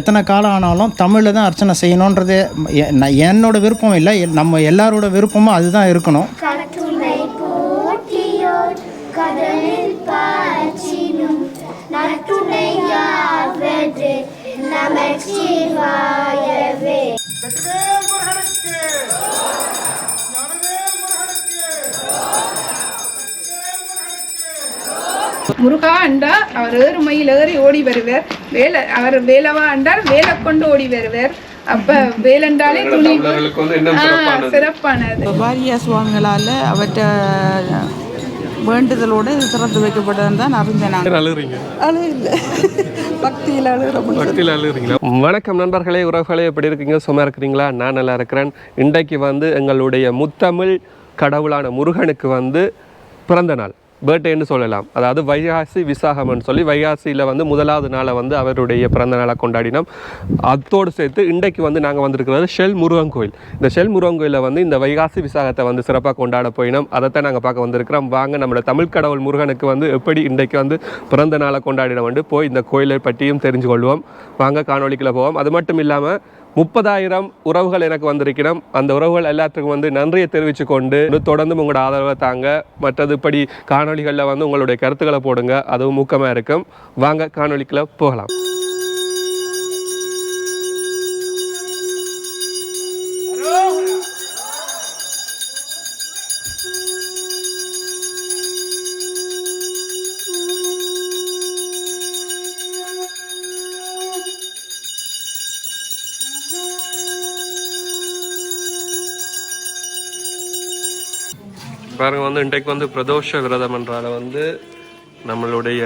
எத்தனை காலம் ஆனாலும் தமிழில் தான் அர்ச்சனை செய்யணுன்றது என்னோட விருப்பம் இல்லை. நம்ம எல்லாரோட விருப்பமும் அதுதான் இருக்கணும். கட்டுமை முருகா அண்டா அவர் ஏறுமையில் ஏறி ஓடி வருவார். வேலை அவர் வேலவா அண்டார் வேலை கொண்டு ஓடி வருவார். அப்ப வேலண்டாலே துணி தமிழர்களுக்கு வந்து இன்னும் ஆ, சிறப்பானது. பாரியா சுவாமிகளால் அவற்றை வேண்டுதலோடு இது திறந்து வைக்கப்பட்டதுன்னு தான் அறிஞ்சேன் நான். அழுகுறீங்க. அழு இல்லை பக்தியில் அழுகிற பக்தியில் அழுகுறீங்களா? வணக்கம் நண்பர்களே உறவுகளே எப்படி இருக்கீங்க? சும்மா இருக்கிறீங்களா? நான் நல்லா இருக்கிறேன். இன்றைக்கு வந்து எங்களுடைய முத்தமிழ் கடவுளான முருகனுக்கு வந்து பிறந்த நாள். பர்த்டேன்னு சொல்லலாம். அதாவது வைகாசி விசாகம்னு சொல்லி வைகாசியில் வந்து முதலாவது நாளை வந்து அவருடைய பிறந்த நாளை கொண்டாடினோம். அதோடு சேர்த்து இன்றைக்கு வந்து நாங்கள் வந்திருக்கிறது ஷெல் முருகன் கோயில். இந்த ஷெல் முருகன் கோயிலில் வந்து இந்த வைகாசி விசாகத்தை வந்து சிறப்பாக கொண்டாட போயினோம். அதைத்தான் நாங்கள் பார்க்க வந்திருக்கிறோம். வாங்க நம்மளோட தமிழ் கடவுள் முருகனுக்கு வந்து எப்படி இன்றைக்கு வந்து பிறந்த நாளை கொண்டாடினோம் வந்து போய் இந்த கோயிலை பற்றியும் தெரிஞ்சு கொள்வோம் வாங்க காணொளிக்குள்ள போவோம். அது மட்டும் இல்லாமல் முப்பதாயிரம் உறவுகள் எனக்கு வந்திருக்கிறோம் அந்த உறவுகள் எல்லாத்துக்கும் வந்து நன்றியை தெரிவித்து கொண்டு தொடர்ந்து உங்களோட ஆதரவை தாங்க. மற்றது இப்படி காணொளிகளில் வந்து உங்களுடைய கருத்துக்களை போடுங்க. அதுவும் ஊக்கமாக இருக்கும். வாங்க காணொலிக்குள்ளே போகலாம். பாருங்க வந்து இன்றைக்கு வந்து பிரதோஷ விரதம் என்றால வந்து நம்மளுடைய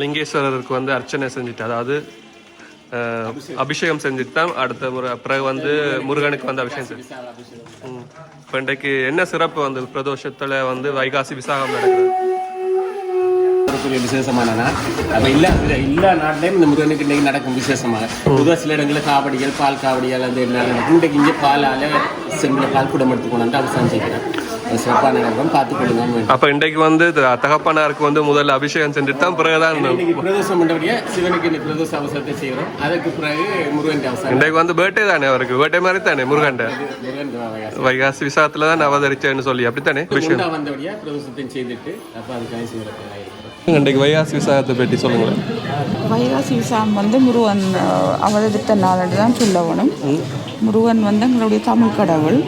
லிங்கேஸ்வரருக்கு வந்து அர்ச்சனை செஞ்சுட்டு அதாவது அபிஷேகம் செஞ்சுட்டு தான் அடுத்த முறை பிறகு வந்து முருகனுக்கு வந்து அபிஷேகம் செஞ்சு இப்போ இன்றைக்கு என்ன சிறப்பு வந்து பிரதோஷத்தில் வந்து வைகாசி விசாகம் நடக்குது? ஒரு விசேஷமான நாள். அப்ப இல்ல எல்லா நாட்டிலையும் இந்த முருகனுக்கு இன்னைக்கு நடக்கும் விசேஷமாக பொதுவாக சில இடங்களில் காவடிகள் பால் காவடிகள் அது என்ன இன்றைக்கு இங்கே பாலால செம்பில் பால் குடம் எடுத்துக்கணும்ட்டு அவசானம் செய்கிறேன் பார்த்து கொள்ளுங்க அப்ப இன்றைக்கு வந்து தகப்பனாருக்கு வந்து முதல்ல அபிஷேகம் செஞ்சுட்டு தான் பிறகுதான் இந்த- இன்னைக்கு பிரதோஷம் பண்ணபடியே சிவனுக்கு இன்னைக்கு பிரதோஷ அவசரத்தை செய்கிறோம் அதுக்கு பிறகு முருகன் அவசரம். இன்றைக்கு வந்து பர்த்டே தானே அவருக்கு? பர்த்டே மாதிரி தானே முருகன் வைகாசி விசாகத்துல தான் அவதரிச்சேன்னு சொல்லி அப்படித்தானே? அபிஷேகம் வந்தபடியே பிரதோஷத்தையும் செய்துட்டு அப்போ அதுக்காக சிவரத்தில் இன்றைக்கு வைகாசி விசாகத்தை பற்றி சொல்லுங்களேன். வைகாசி விசாகம் வந்து முருகன் அவதரித்த நாள் தான் சொல்ல வேணும் முருகன் வந்து எங்களுடைய தமிழ் கடவுள்.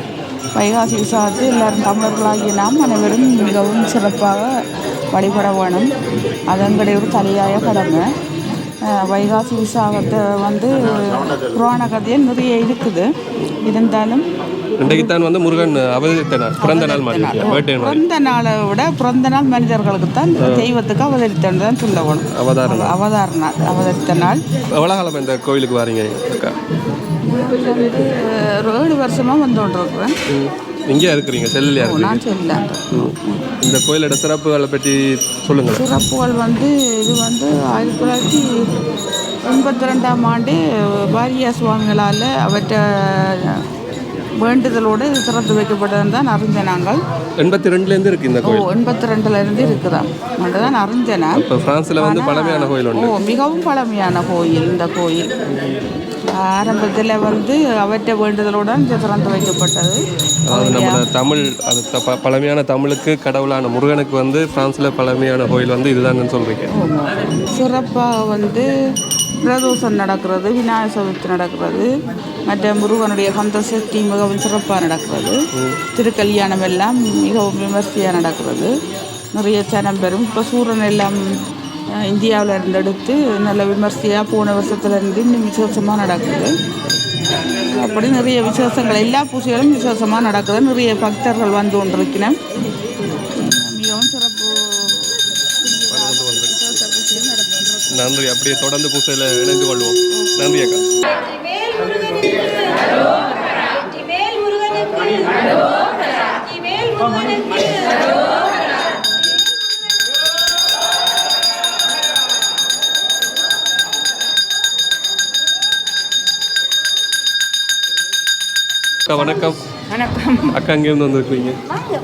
வைகாசி விசாரத்தை எல்லாரும் தமிழர்களாகிய நாம் அனைவரும் மிகவும் சிறப்பாக வழிபட வேணும். அது ஒரு தலையாய கடமை. வைகாசி விசாகத்தை வந்து புராண கதையை நிறைய இருக்குது. இருந்தாலும் இன்றைக்கு தான் வந்து முருகன் அவதரித்த நாள் பிறந்த நாள் மாதிரி பிறந்த நாளை விட பிறந்த நாள் மனிதர்களுக்கு தான் தெய்வத்துக்கு அவதரித்தன்னு தான் சொல்ல வேணும் அவதாரம் அவதார நாள் அவதரித்த நாள். எவ்வளோ காலம் இந்த கோயிலுக்கு வாரீங்க அக்கா? ஏழு வருஷமாக வந்து கொண்டிருக்கிறேன். இங்கே இருக்கிறீங்க செல்லியா இருக்கீங்க இந்த கோயிலோட சிறப்புகளை பற்றி சொல்லுங்களேன். சிறப்புகள் வந்து இது வந்து ஆயிரத்தி தொள்ளாயிரத்தி எண்பத்தி ரெண்டாம் ஆண்டு பாரியா சுவாமிகளால் அவற்றை வேண்டுதலோடு இது திறந்து வைக்கப்பட்டதுன்னு தான் அறிஞ்சேன் நாங்கள். எண்பத்தி ரெண்டுலேருந்து இருக்கு இந்த கோயில். எண்பத்தி ரெண்டுல இருந்து இருக்குதாம் தான் நான். இப்போ ஃப்ரான்ஸில் வந்து பழமையான கோயில் ஓ மிகவும் பழமையான கோயில் இந்த கோயில். ஆரம்பத்தில் வந்து அவற்றை வேண்டுதலோடு தான் இது திறந்து வைக்கப்பட்டது. அதாவது நம்ம தமிழ் அது ப- பழமையான தமிழுக்கு கடவுளான முருகனுக்கு வந்து ஃப்ரான்ஸில் பழமையான கோயில் வந்து இதுதான் சொல்கிறீங்க சிறப்பாக வந்து பிரதோஷம் நடக்கிறது விநாயகர் சதுர்த்தி நடக்கிறது மற்ற முருகனுடைய கந்த சஷ்டி மிகவும் சிறப்பாக நடக்கிறது. திருக்கல்யாணம் எல்லாம் மிகவும் விமர்சையாக நடக்கிறது. நிறைய சனம் பெறும் இப்போ சூரன் எல்லாம் இந்தியாவுல இருந்து எடுத்து நல்ல விமர்சையாக போன வருஷத்துல இருந்து இன்னும் விசேஷமாக நடக்குது. அப்படி நிறைய விசேஷங்கள் எல்லா பூஜைகளும் விசேஷமாக நடக்குது. நிறைய பக்தர்கள் வந்து கொண்டிருக்கிறேன் மிகவும் சிறப்பு. நன்றி. அப்படியே தொடர்ந்து பூசையில் இணைந்து கொள்வோம். நன்றி அக்கா. முருகனுக்கு அக்கா வணக்கம். வணக்கம். அக்கா அங்கேருந்து வந்திருக்கிறீங்க?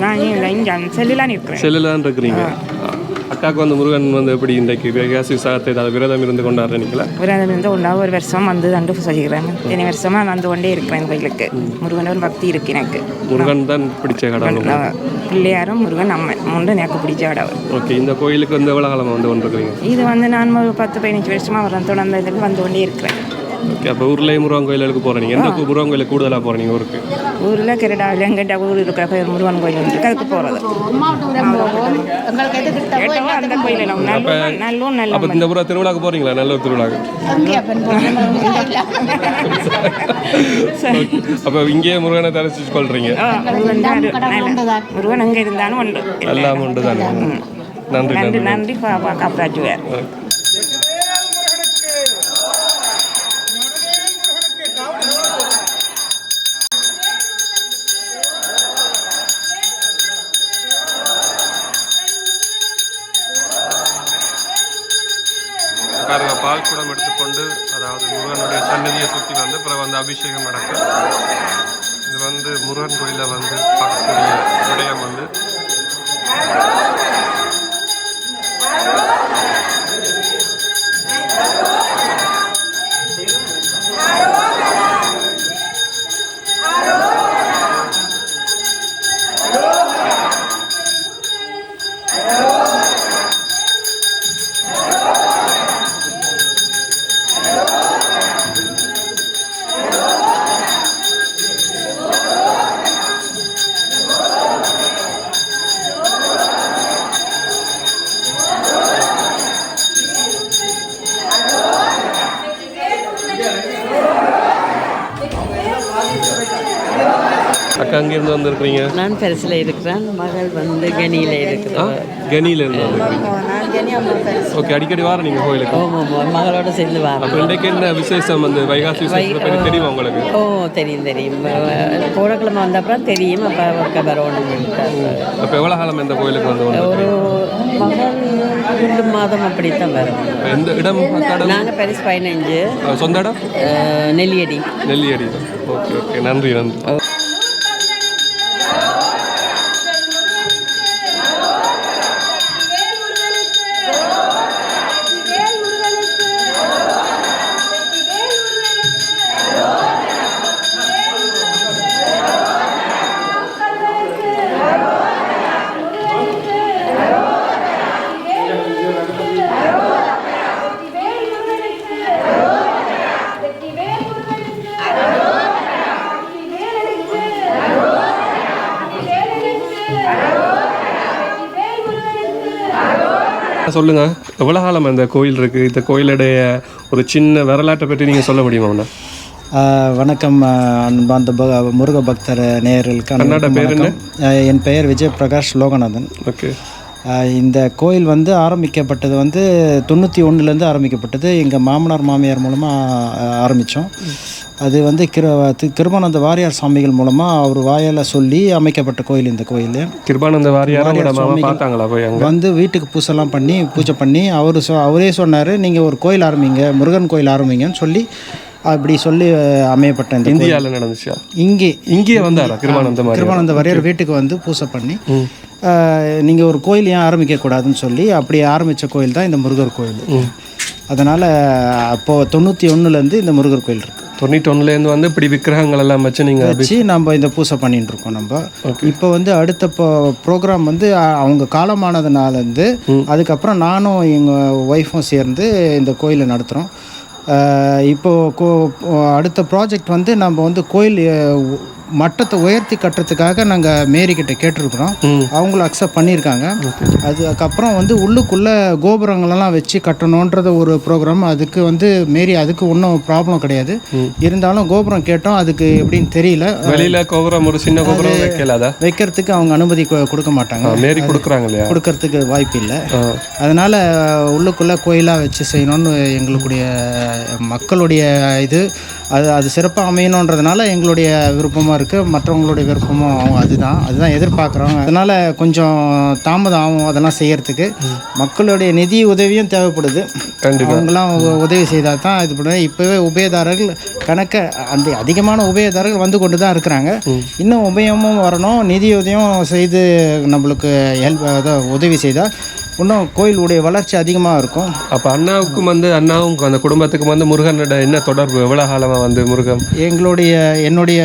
நான் இங்கே செல்லுலாம் இருக்கிறேன். செல்லில் தான் இருக்கிறீங்க அக்காவுக்கு வந்து முருகன் வந்து எப்படி இன்றைக்கு வைகாசி விசாகத்தை ஏதாவது விரதம் இருந்து கொண்டாடுறீங்களா விரதம் இருந்து ஒன்றா ஒரு வருஷம் வந்து தண்டு சொல்லிக்கிறேன் இத்தனை வருஷமாக வந்து கொண்டே இருக்கிறேன் கோயிலுக்கு. முருகன் ஒரு பக்தி இருக்கு எனக்கு. முருகன் தான் பிடிச்ச கடவுள். பிள்ளையாரும் முருகன் அம்மன் மூன்று எனக்கு பிடிச்ச கடவுள். ஓகே இந்த கோயிலுக்கு வந்து எவ்வளோ காலமாக வந்து கொண்டிருக்கிறீங்க? இது வந்து நான் ஒரு பத்து பதினஞ்சு வருஷமாக வரேன் தொடர்ந்து இதுக்கு வந்து கொண்டே இருக்கிறேன். ஓகே அப்போ ஊர்லேயே முருகன் கோயிலுக்கு போகிறீங்க எந்த கு- முருகன் கோயிலுக்கு கூடுதலாக போகிறீங்க ஊருக்கு? ஊரில் கிரடாவில் எங்கிட்ட ஊர் இருக்கிற கோயில் முருகன் கோயில் இருக்கு. அதுக்கு போகிறது அந்த கோயில் நல்லூர் நல்ல அப்போ இந்த புறம் திருவிழாக்கு போகிறீங்களா நல்லூர் திருவிழாக்கு? அப்போ இங்கேயே முருகனை தரிசிச்சு கொள்றீங்க. முருகன் அங்கே இருந்தாலும் உண்டு. எல்லாம் உண்டு தானே? நன்றி நன்றி நன்றி காப்பாற்றுவார். பாருங்க பால் குடம் எடுத்துக்கொண்டு அதாவது முருகனுடைய சன்னதியை சுற்றி வந்து அப்புறம் வந்து அபிஷேகம் நடக்கும். இது வந்து முருகன் கோயிலில் வந்து பார்க்கக்கூடிய விடயம் வந்து அக்கா அங்கேருந்து வந்திருக்கிறீங்க? நான் பெருசில் இருக்கிறேன். மகள் வந்து கனியில் இருக்கிறேன் கனியிலேருந்து வந்திருக்கிறீங்க ஓகே அடிக்கடி வாரம் நீங்கள் கோயிலுக்கு? மகளோட சேர்ந்து வரோம் இன்றைக்கு என்ன விசேஷம் வந்து? வைகாசி விசேஷத்தை தெரியுமா உங்களுக்கு? ஓ தெரியும் தெரியும். போடக்கிழமை வந்த அப்புறம் தெரியும். அப்போ வரணும் அப்போ எவ்வளோ காலம் இந்த கோயிலுக்கு வந்து ஒரு ரெண்டு மாதம் அப்படித்தான் வரும். எந்த இடம்? நாங்கள் பெருசு பதினஞ்சு. சொந்த இடம்? நெல்லியடி. நெல்லியடி. Okay okay. நன்றி நன்றி. சொல்லுங்க. எவ்வளோ காலம் இந்த கோயில் இருக்கு. இந்த கோயிலுடைய ஒரு சின்ன வரலாற்றை பற்றி நீங்கள் சொல்ல முடியுமா ஆஹ் வணக்கம் பக முருக பக்தர் நேயர்களுக்கு என் பெயர் விஜய் பிரகாஷ் லோகநாதன். ஓகே. இந்த கோயில் வந்து ஆரம்பிக்கப்பட்டது வந்து தொண்ணூற்றி ஒன்றுலேருந்து ஆரம்பிக்கப்பட்டது. எங்கள் மாமனார் மாமியார் மூலமாக ஆரம்பித்தோம் அது வந்து கிரு கிருபானந்த வாரியார் சாமிகள் மூலமாக அவர் வாயால் சொல்லி அமைக்கப்பட்ட கோயில் இந்த கோயில். கிருபானந்த வாரியார் சுவாமிகள் வந்து வீட்டுக்கு பூசெல்லாம் பண்ணி பூஜை பண்ணி அவர் சொ அவரே சொன்னார் நீங்கள் ஒரு கோயில் ஆரம்பிங்க முருகன் கோயில் ஆரம்பிங்கன்னு சொல்லி அப்படி சொல்லி அமையப்பட்ட இந்த. இந்தியாவில் நடந்துச்சா? இங்கே இங்கேயே வந்தாரா கிருபானந்த கிருபானந்த வாரியார் வீட்டுக்கு வந்து பூசை பண்ணி நீங்கள் ஒரு கோயில் ஏன் ஆரம்பிக்கக்கூடாதுன்னு சொல்லி அப்படி ஆரம்பித்த கோயில் தான் இந்த முருகர் கோயில். அதனால் அப்போது தொண்ணூற்றி ஒன்றுலேருந்து இந்த முருகர் கோயில் இருக்குது தொண்ணூற்றி ஒன்றுலேருந்து வந்து இப்படி விக்கிரகங்கள் எல்லாம் வச்சு நீங்கள் வச்சு நம்ம இந்த பூசை பண்ணிட்டு இருக்கோம் நம்ம. இப்போ வந்து அடுத்த ப்ரோக்ராம் வந்து அவங்க காலமானதுனால இருந்து அதுக்கப்புறம் நானும் எங்கள் ஒய்ஃபும் சேர்ந்து இந்த கோயிலை நடத்துகிறோம் இப்போ கோ- அடுத்த ப்ராஜெக்ட் வந்து நம்ம வந்து கோயில் மட்டத்தை உயர்த்தி கட்டுறதுக்காக நாங்கள் மேரி கிட்ட கேட்டிருக்கிறோம். அவங்களும் அக்செப்ட் பண்ணியிருக்காங்க. அதுக்கப்புறம் வந்து உள்ளுக்குள்ளே கோபுரங்களெல்லாம் வச்சு கட்டணுன்றது ஒரு ப்ரோக்ராம் அதுக்கு வந்து மேரி அதுக்கு ஒன்றும் ப்ராப்ளம் கிடையாது. இருந்தாலும் கோபுரம் கேட்டோம். அதுக்கு எப்படின்னு தெரியல. வெளியில கோபுரம் ஒரு சின்ன கோபுரம் வைக்கலாதா? வைக்கிறதுக்கு அவங்க அனுமதி கொடுக்க மாட்டாங்க. மாரி கொடுக்குறாங்க இல்லையா? கொடுக்கறதுக்கு வாய்ப்பு இல்லை. அதனால் உள்ளுக்குள்ளே கோயிலாக வச்சு செய்யணும்னு எங்களுடைய மக்களுடைய இது அது அது சிறப்பாக அமையணுன்றதுனால எங்களுடைய விருப்பமாக இருக்குது மற்றவங்களுடைய விருப்பமும் அதுதான். அதுதான் எதிர்பார்க்குறோம் அதனால் கொஞ்சம் தாமதம் ஆகும் அதெல்லாம் செய்யறதுக்கு. மக்களுடைய நிதி உதவியும் தேவைப்படுது. அவங்களாம் உதவி செய்தால் தான் இது பண்ணுவேன் இப்போவே உபயதாரர்கள் கணக்க அந்த அதிகமான உபயதாரர்கள் வந்து கொண்டு தான் இருக்கிறாங்க இன்னும் உபயமும் வரணும். நிதி உதவியும் செய்து நம்மளுக்கு ஹெல்ப் உதவி செய்தால் இன்னும் கோயிலுடைய வளர்ச்சி அதிகமாக இருக்கும். அப்போ அண்ணாவுக்கும் வந்து அண்ணாவும் அந்த குடும்பத்துக்கும் வந்து முருகனோட என்ன தொடர்பு? எவ்வளோ காலமாக வந்து முருகன்? எங்களுடைய என்னுடைய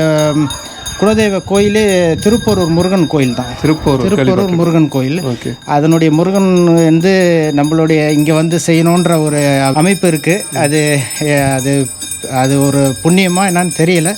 குலதெய்வ கோயிலே திருப்பூரூர் முருகன் கோயில் தான் திருப்பூர் திருப்பூரூர் முருகன் கோயில். ஓகே. அதனுடைய முருகன் வந்து நம்மளுடைய இங்கே வந்து செய்யணுன்ற ஒரு அமைப்பு இருக்குது அது அது அது ஒரு புண்ணியமா என்னன்னு தெரியல.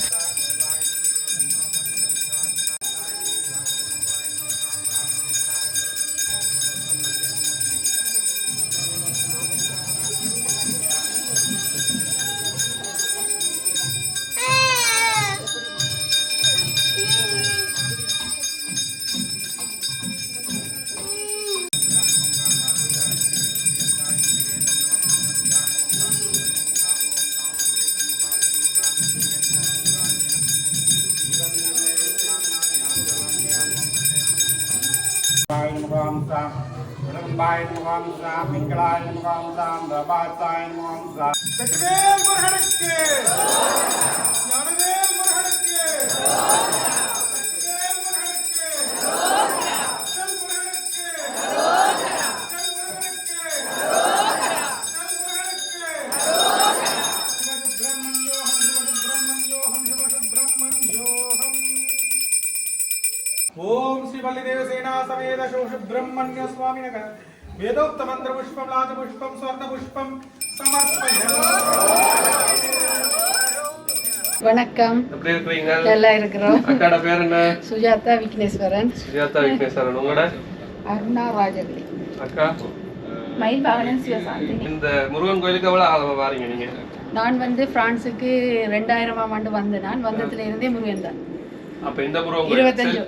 கடம்பாய் முகாம் சாம் திங்களாய் முகாம் சாம் ரபாசாய் முகாம் சாம் வெற்றிவேல் முருகனுக்கு ஞானவேல் முருகனுக்கு ఓం శ్రీ వల్లిదేవసేనా సమేత శోష బ్రహ్మణ్య స్వామి నగ వేదోక్త మంత్ర పుష్పం రాజ పుష్పం స్వర్ణ పుష్పం வணக்கம் எப்படி இருக்கிறீங்க நல்லா இருக்கிறோம் அக்காட பேர் என்ன சுஜாதா விக்னேஸ்வரன் சுஜாதா விக்னேஸ்வரன் உங்களோட அருணா ராஜகிரி அக்கா மயில் பாவனன் சிவசாந்தி இந்த முருகன் கோயிலுக்கு எவ்வளோ காலமாக வாரீங்க நீங்க நான் வந்து பிரான்ஸுக்கு ரெண்டாயிரமாம் ஆண்டு வந்த நான் வந்ததுல இருந்தே முருகன் தான் அப்ப இந்த முருகன் இருபத்தஞ்சு,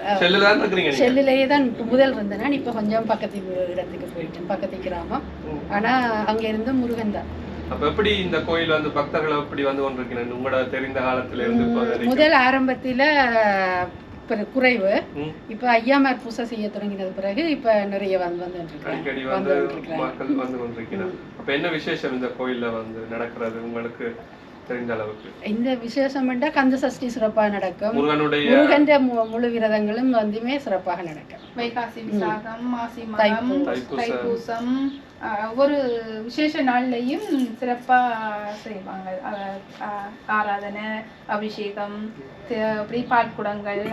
செல்லிலேயே தான் முதல் இருந்தேன் இப்போ கொஞ்சம் பக்கத்து இடத்துக்கு போயிட்டேன் பக்கத்து கிராமம். ஆனா அங்க இருந்து முருகன் தான். அப்ப எப்படி இந்த கோயில் வந்து பக்தர்கள் எப்படி வந்து கொண்டிருக்கிறேன் உங்களோட தெரிந்த காலத்துல இருந்து? முதல் ஆரம்பத்துல குறைவு. இப்ப ஐயாமார் பூசை செய்ய தொடங்கினது பிறகு இப்ப நிறைய வந்து வந்து மக்கள் வந்து கொண்டிருக்கிறார் அப்ப என்ன விசேஷம் இந்த கோயில்ல வந்து நடக்கிறது? உங்களுக்கு தெரிந்த அளவுக்கு இந்த விசேஷம் என்றால் கந்த சஷ்டி சிறப்பாக நடக்கும். முருகனுடைய முருகன்ற மு- முழு விரதங்களும் வந்துமே சிறப்பாக நடக்கும். வைகாசி விசாகம் மாசி மகம் தைப்பூசம். ஒவ்வொரு விசேஷ நாள்லையும் சிறப்பா செய்வாங்க. ஆராதனை அபிஷேகம் அப்படி பால்குடங்கள்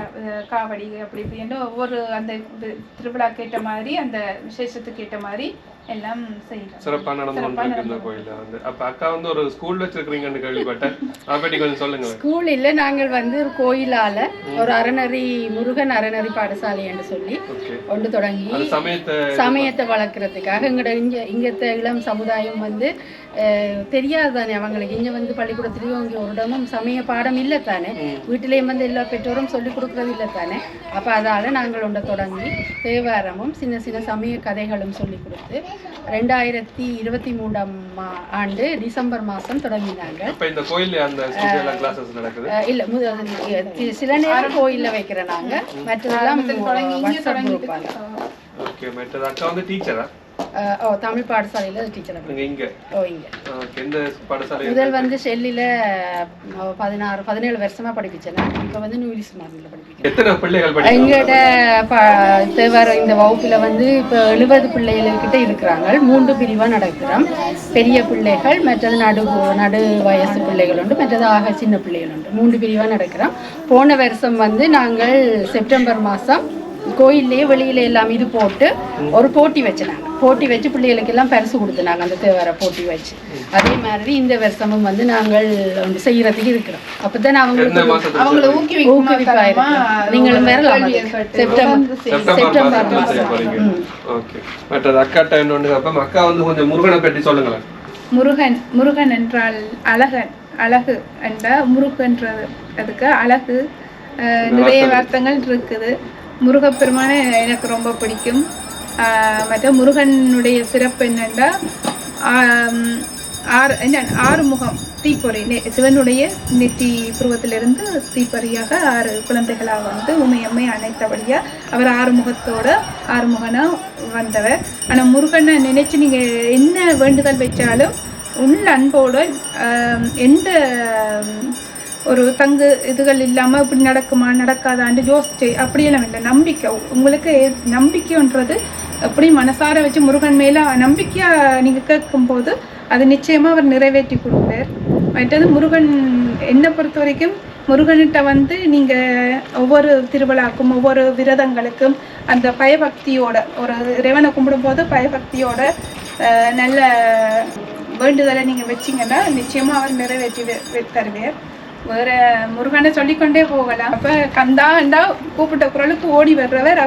காவடி அப்படி இப்படின்னு ஒவ்வொரு அந்த திருவிழாக்கு ஏற்ற மாதிரி அந்த விசேஷத்துக்கு ஏற்ற மாதிரி எல்லாம் செய்யலாம் சிறப்பா நடந்து கொண்டிருக்கு இந்த கோயில்ல வந்து அப்ப அக்கா வந்து ஒரு ஸ்கூல் வச்சிருக்கீங்கன்னு கேள்விப்பட்டேன். அதை பற்றி கொஞ்சம் சொல்லுங்க ஸ்கூலில் நாங்கள் வந்து ஒரு கோயிலால ஒரு அறநெறி முருகன் அறநெறி பாடசாலை என்று சொல்லி ஒன்று தொடங்கி சமயத்தை சமயத்தை வளர்க்குறதுக்காக எங்களோட இங்கே இங்கத்த இளம் சமுதாயம் வந்து தெரியாது தானே அவங்களுக்கு. இங்கே வந்து பள்ளிக்கூடத்துலேயும் இங்கே ஒரு இடமும் சமய பாடம் இல்லை தானே வீட்டிலேயும் வந்து எல்லா பெற்றோரும் சொல்லிக் கொடுக்குறது இல்லை தானே அப்போ அதால் நாங்கள் ஒன்றை தொடங்கி தேவாரமும் சின்ன சின்ன சமய கதைகளும் சொல்லி கொடுத்து ரெண்டாயிரத்தி இருபத்தி மூன்றாம் மா- ஆண்டு டிசம்பர் மாதம் தொடங்கினாங்க இப்ப இந்த கோயில்ல அந்த ஸ்டூடியோல கிளாஸஸ் நடக்குது? அஹ் இல்ல சில நேரம் கோயில்ல வைக்கிறோம் நாங்க. மற்றதெல்லாம் குரூப்பால ஓகே மற்றது அக்கா வந்து டீச்சரா ஓ தமிழ் பாடசாலையில டீச்சர் நீங்க இங்க ஓ இங்க. ஓகே எந்த பாடசாலை? முதல் வந்து ஷெல்லில அஹ், பதினாறு பதினேழு வருஷமா படிப்பிச்சேன். இப்போ வந்து நியூலிஸ் மார்னில் படிப்பிக்கிறேன். எத்தனை பிள்ளைகள் ப- தேவார இந்த வகுப்பில் வந்து இப்போ எழுபது பிள்ளைகள்கிட்ட இருக்கிறாங்க. மூன்று பிரிவாக நடக்கிறோம். பெரிய பிள்ளைகள் மற்றது நடு நடு வயசு பிள்ளைகள் உண்டு மற்றது ஆக சின்ன பிள்ளைகள் உண்டு. மூன்று பிரிவாக நடக்கிறோம். போன வருஷம் வந்து நாங்கள் செப்டம்பர் மாதம் கோயில்லையே வெளியில எல்லாம் இது போட்டு ஒரு போட்டி வச்சுனாங்க. போட்டி வச்சு பிள்ளைகளுக்கு எல்லாம் பரிசு கொடுத்துனாங்க அந்த தேவார போட்டி வச்சு. அதே மாதிரி இந்த வருஷமும் வந்து நாங்கள் வந்து செய்யறதுக்கு இருக்கிறோம். அப்பதான் அவங்களுக்கு அவங்கள ஊக்குவிப்பா. நீங்களும் வரலாம். செப்டம்பர் செப்டம்பர் மற்றது அக்காட்ட இன்னொன்று அப்ப அக்கா வந்து கொஞ்சம் முருகனை பற்றி சொல்லுங்களேன். முருகன் முருகன் என்றால் அழகன். அழகு என்ற முருகன்றது அதுக்கு அழகு நிறைய அர்த்தங்கள் இருக்குது. முருகப்பெருமானை எனக்கு ரொம்ப பிடிக்கும். மற்ற முருகனுடைய சிறப்பு என்னென்னா ஆறு என்ன ஆறுமுகம் தீப்பொறி நெ- சிவனுடைய நெற்றி புருவத்திலிருந்து தீப்பொறியாக ஆறு குழந்தைகளாக வந்து உமையம்மை அணைத்தபடியாக அவர் ஆறு முகத்தோட ஆறுமுகனா வந்தவர். ஆனால் முருகனை நினைச்சு நீங்கள் என்ன வேண்டுதல் வச்சாலும் உள்ள அன்போடு எந்த ஒரு தங்கு இதுகள் இல்லாமல் இப்படி நடக்குமா நடக்காதான்னு யோசிச்சு அப்படியெல்லாம் இல்லை நம்பிக்கை. உங்களுக்கு நம்பிக்கைன்றது எப்படி மனசார வச்சு முருகன் மேலே நம்பிக்கையாக நீங்கள் கேட்கும்போது அது நிச்சயமாக அவர் நிறைவேற்றி கொடுப்பார். மற்றது முருகன் என்னை பொறுத்த வரைக்கும் முருகன்கிட்ட வந்து நீங்கள் ஒவ்வொரு திருவிழாக்கும் ஒவ்வொரு விரதங்களுக்கும் அந்த பயபக்தியோட ஒரு இறைவனை கும்பிடும்போது பயபக்தியோட நல்ல வேண்டுதலை நீங்கள் வச்சிங்கன்னா நிச்சயமாக அவர் நிறைவேற்றி தருவேன் தருவார். வேற முருகனை சொல்லிக்கொண்டே போகலாம். அப்ப கந்தாண்டா கூப்பிட்ட குரலுக்கு ஓடி வர்றவர்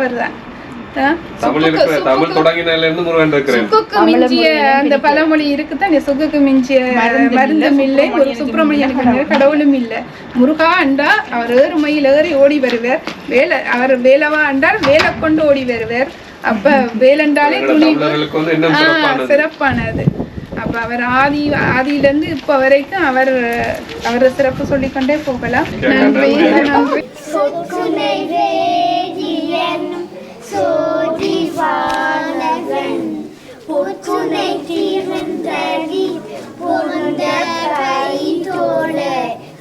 சுக்குக்கு மிஞ்சிய அந்த பழமொழி இருக்குதான்? சுக்குக்கு மிஞ்சிய மருந்தும் இல்லை ஒரு சுப்பிரமணியனுக்கு கடவுளும் இல்லை. முருகா அண்டா அவர் ஏறு மயில் ஏறி ஓடி வருவார். வேலை அவர் வேலவா அண்டால் வேலை கொண்டு ஓடி வருவார். அப்ப வேலண்டாலே சிறப்பானது. சிறப்பானது. அப்ப அவர் ஆதி ஆதியில இருந்து இப்ப வரைக்கும் அவர் அவர் சிறப்பு சொல்லிக்கொண்டே போகலாம். நன்றி நன்றி.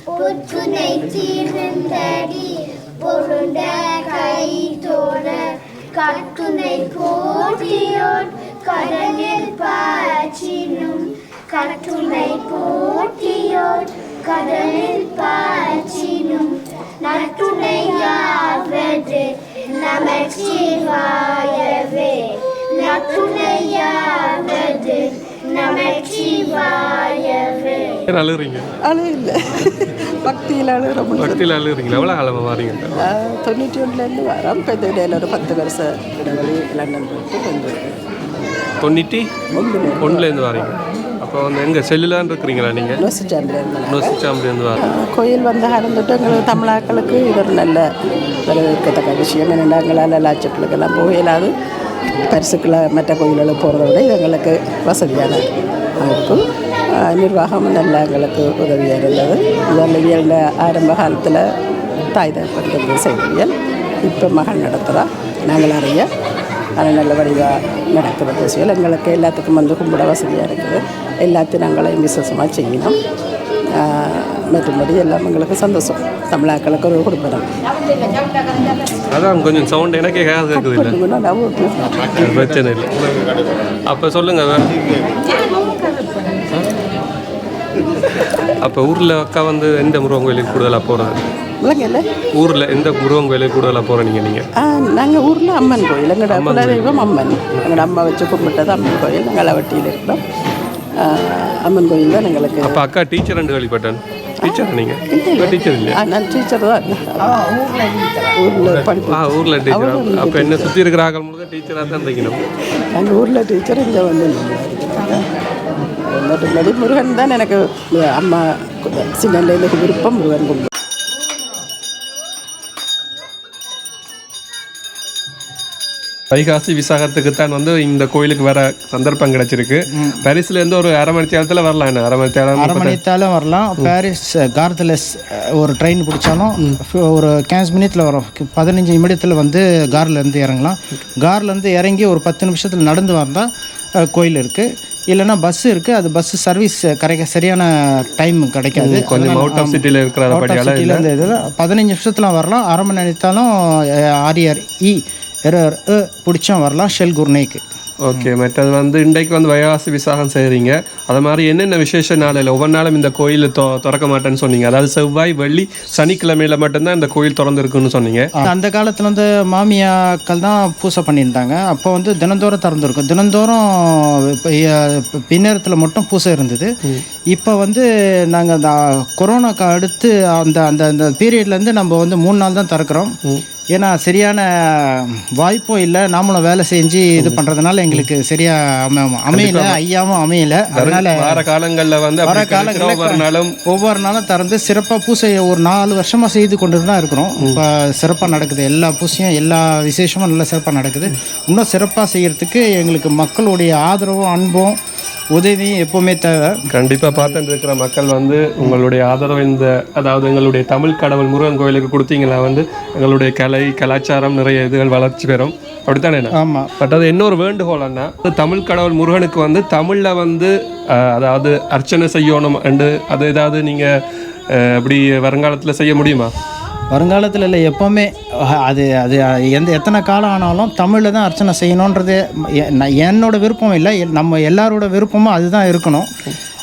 பொற்குனை தீர்ந்தடி பொருந்த கை தோழ கட்டுனை போட்டியோர் கடலில் பாய்ச்சினும் கட்டுனை போட்டியோர் கடலில் பாய்ச்சினும் நட்டுணையாவது நமச்சிவாயவே நட்டுணையாவது நமச்சிவாயவே அழுகுறீங்க அழு இல்லை பக்தியில் அழுகிற பக்தியில் அழுகுறீங்களா எவ்வளோ காலமாக வாரீங்க தொண்ணூற்றி ஒன்றுலேருந்து வரோம் இப்போ இந்த இடையில ஒரு பத்து வருஷம் இடைவெளி லண்டன் போயிட்டு வந்து தொண்ணூற்றி ஒன்றுலேருந்து வாரீங்க. அப்போ வந்து எங்கே? செல்லுலான்னு இருக்கிறீங்களா நீங்கள் நோசிச்சாம்பிலேருந்து வாரீங்க கோயில் வந்த காலம் தொட்டு எங்களுக்கு தமிழாக்களுக்கு இது ஒரு நல்ல வரவேற்கத்தக்க விஷயம். என்னென்னா எங்களால் லாட்சப்பிள்ளைக்கெல்லாம் போகலாது பரிசுக்களை மற்ற கோயில்களுக்கு போகிறத விட இது எங்களுக்கு வசதியான அமைப்பு. நிர்வாகம் நல்லா எங்களுக்கு உதவியாக இருந்தது. இதழியல் ஆரம்ப காலத்தில் தாய் தகப்பன் செய்தியல் இப்போ மகள் நடத்துகிறா நாங்கள் அறிய அது நல்ல வடிவாக நடக்கிற விஷயம் எங்களுக்கு எல்லாத்துக்கும் வந்து கும்பிட வசதியாக இருக்குது. எல்லாத்தையும் நாங்களையும் விசேஷமாக செய்யணும். மற்றபடி எல்லாம் எங்களுக்கு சந்தோஷம். தமிழாக்களுக்கு ஒரு குடும்பம். அதான் கொஞ்சம் சவுண்ட் எனக்கே கேட்க இருக்குது பிரச்சனை இல்லை. அப்போ சொல்லுங்க அப்போ ஊரில் அக்கா வந்து எந்த முருகன் கோயிலுக்கு கூடுதலாக போகிறது இல்லைங்கல்ல ஊரில் எந்த முருகன் கோயிலுக்கு கூடுதலாக போகிறீங்க நீங்கள் நாங்கள்? ஊரில் அம்மன் கோயில். எங்களோட குலதெய்வம் அம்மன். எங்களோட அம்மா வச்சு கும்பிட்டது அம்மன் கோயில். நாங்கள் அளவட்டியில் இருக்கிறோம். அம்மன் கோயில் தான் எங்களுக்கு. அப்போ அக்கா டீச்சர் ரெண்டு கேள்விப்பட்டேன் டீச்சர் நீங்கள்? டீச்சர் இல்லையா? ஆ, நான் டீச்சர் தான். ஊரில் படிப்பு ஆ ஊரில் டீச்சர் அப்போ என்ன சுற்றி இருக்கிற ஆக்கள் முழுக்க டீச்சராக தான் இருக்கணும். எங்கள் ஊரில் டீச்சர் இங்கே வந்து முருகன் தான் எனக்கு அம்மா சின்னலேருந்து விருப்பம் முருகன் கும்பிடு வைகாசி விசாகத்துக்கு தான் வந்து இந்த கோயிலுக்கு வர சந்தர்ப்பம் கிடைச்சிருக்கு. பாரிஸ்ல இருந்து ஒரு அரை மணி நேரத்தில் வரலாம் என்ன? அரை மணி நேரம் அரை மணி நேரத்தாலும் வரலாம். பாரிஸ் கார்தலஸ் ஒரு ட்ரெயின் பிடிச்சாலும் ஒரு கேன்ஸ் மினிட்ல வரும். பதினஞ்சு நிமிடத்தில் வந்து கார்லேருந்து இறங்கலாம். கார்லேருந்து இறங்கி ஒரு பத்து நிமிஷத்தில் நடந்து வந்தால் கோயில் இருக்குது இல்லைன்னா பஸ் இருக்குது அது பஸ் சர்வீஸ் கிடைக்க சரியான டைம் கிடைக்காது. கொஞ்சம் அவுட் ஆஃப் சிட்டியில் இருக்கிற சிட்டியில் இந்த இதில் பதினஞ்சு நிமிஷத்தில் வரலாம். அரை மணி நேரத்தாலும் ஆர்ஆர் இ பிடிச்சும் வரலாம் ஷெல் குர்னேக்கு ஓகே மற்றது வந்து இன்றைக்கு வந்து வைகாசி விசாகம் செய்கிறீங்க அது மாதிரி என்னென்ன விசேஷ நாளில் ஒவ்வொரு நாளும் இந்த கோயில் தொ திறக்க மாட்டேன்னு சொன்னீங்க. அதாவது செவ்வாய் வெள்ளி சனிக்கிழமையில மட்டும்தான் இந்த கோயில் திறந்து இருக்குன்னு சொன்னீங்க அந்த காலத்தில் வந்து மாமியாக்கள் தான் பூசை பண்ணியிருந்தாங்க. அப்போ வந்து தினந்தோறும் திறந்துருக்கும். தினந்தோறும் பின்னேரத்தில் மட்டும் பூசை இருந்தது. இப்போ வந்து நாங்கள் அந்த கொரோனாக்கு அடுத்து அந்த அந்த அந்த பீரியட்லேருந்து நம்ம வந்து மூணு நாள் தான் திறக்கிறோம். ஏன்னா சரியான வாய்ப்பும் இல்லை நாமளும் வேலை செஞ்சு இது பண்ணுறதுனால எங்களுக்கு சரியா அம அமையல ஐயாவும் அமையல. அதனால வார காலங்களில் வந்து வர காலங்களில் ஒவ்வொரு நாளும் ஒவ்வொரு நாளும் திறந்து சிறப்பாக பூசை ஒரு நாலு வருஷமாக செய்து கொண்டு தான் இருக்கிறோம் இப்போ சிறப்பாக நடக்குது. எல்லா பூசையும் எல்லா விசேஷமும் நல்லா சிறப்பாக நடக்குது. இன்னும் சிறப்பாக செய்யறதுக்கு எங்களுக்கு மக்களுடைய ஆதரவும் அன்பும் உதவியும் எப்போவுமே தேவை. கண்டிப்பாக பார்த்துட்டு இருக்கிற மக்கள் வந்து உங்களுடைய ஆதரவு இந்த அதாவது எங்களுடைய தமிழ் கடவுள் முருகன் கோயிலுக்கு கொடுத்தீங்களா வந்து எங்களுடைய கலை கலாச்சாரம் நிறைய இதுகள் வளர்ச்சி பெறும். அப்படித்தானே ஆமாம் பட் அது இன்னொரு வேண்டுகோள் அண்ணா. தமிழ் கடவுள் முருகனுக்கு வந்து தமிழில் வந்து அதாவது அர்ச்சனை செய்யணும். அண்டு அது ஏதாவது நீங்கள் அப்படி வருங்காலத்தில் செய்ய முடியுமா? வருங்காலத்தில் இல்லை எப்போவுமே அது அது எந்த எத்தனை காலம் ஆனாலும் தமிழில் தான் அர்ச்சனை செய்யணுன்றது என்னோட விருப்பம் இல்லை எல்- நம்ம எல்லாரோட விருப்பமும் அதுதான் இருக்கணும்.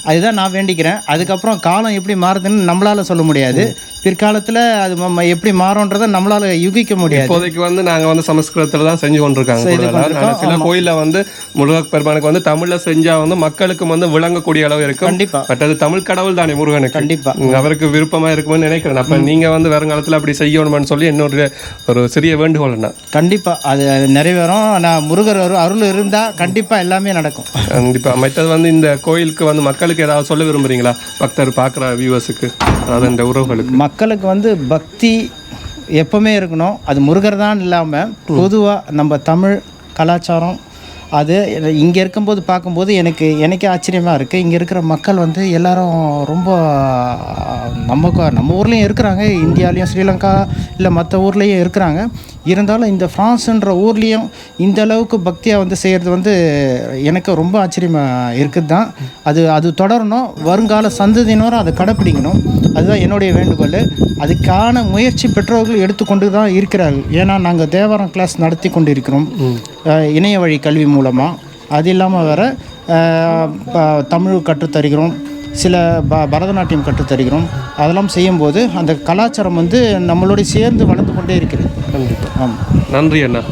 அதுதான் நான் வேண்டிக்கிறேன். அதுக்கப்புறம் காலம் எப்படி மாறுதுன்னு நம்மளால் சொல்ல முடியாது. பிற்காலத்தில் அது எப்படி மாறும்ன்றதை நம்மளால் யூகிக்க முடியாது. இப்போதைக்கு வந்து நாங்க வந்து சமஸ்கிருதத்துல தான் செஞ்சு கொண்டிருக்காங்க சில. கோயில்ல வந்து முருகப் பெருமானுக்கு வந்து தமிழ்ல செஞ்சா வந்து மக்களுக்கு வந்து விளங்கக்கூடிய அளவு இருக்கும். கண்டிப்பா. பட் அது தமிழ் கடவுள் தானே முருகனுக்கு. கண்டிப்பா. ம், அவருக்கு விருப்பமா இருக்கும்னு நினைக்கிறேன். அப்ப நீங்க வந்து வருங்காலத்துல அப்படி செய்யணும்னு சொல்லி என்னோட ஒரு சிறிய வேண்டுகோள் என்ன கண்டிப்பாக அது நிறைவேறும். நான் முருகர் அரு- அருள் இருந்தால் கண்டிப்பாக எல்லாமே நடக்கும். கண்டிப்பா. மற்றது வந்து இந்த கோயிலுக்கு வந்து மக்களுக்கு ஏதாவது சொல்ல விரும்புகிறீங்களா பக்தர் பார்க்குற வியூவர்ஸுக்கு அதாவது இந்த உறவுகளுக்கு? மக்களுக்கு வந்து பக்தி எப்பவுமே இருக்கணும். அது முருகர் தான் இல்லாமல் பொதுவாக நம்ம தமிழ் கலாச்சாரம் அது இங்கே இருக்கும்போது பார்க்கும்போது எனக்கு எனக்கே ஆச்சரியமாக இருக்குது இங்கே இருக்கிற மக்கள் வந்து எல்லாரும் ரொம்ப நம்ம நம்ம ஊர்லேயும் இருக்கிறாங்க. இந்தியாலேயும் ஸ்ரீலங்கா இல்லை மற்ற ஊர்லேயும் இருக்கிறாங்க. இருந்தாலும் இந்த ஃப்ரான்ஸுன்ற ஊர்லேயும் இந்த அளவுக்கு பக்தியாக வந்து செய்கிறது வந்து எனக்கு ரொம்ப ஆச்சரியமாக இருக்குது தான் அது அது தொடரணும். வருங்கால சந்ததியினரும் அதை கடைப்பிடிக்கணும். அதுதான் என்னுடைய வேண்டுகோள். அதுக்கான முயற்சி பெற்றோர்கள் எடுத்துக்கொண்டு தான் இருக்கிறார்கள். ஏன்னா நாங்கள் தேவாரம் கிளாஸ் நடத்தி கொண்டு இருக்கிறோம் இணைய வழி கல்வி மூலமாக அது இல்லாமல் வேற தமிழ் கற்றுத்தருகிறோம். சில ப பரதநாட்டியம் கற்றுத்தருகிறோம் அதெல்லாம் செய்யும்போது அந்த கலாச்சாரம் வந்து நம்மளோட சேர்ந்து வளர்ந்து கொண்டே இருக்கிறது. கண்டிப்பா. ஆமாம் நன்றி அண்ணா.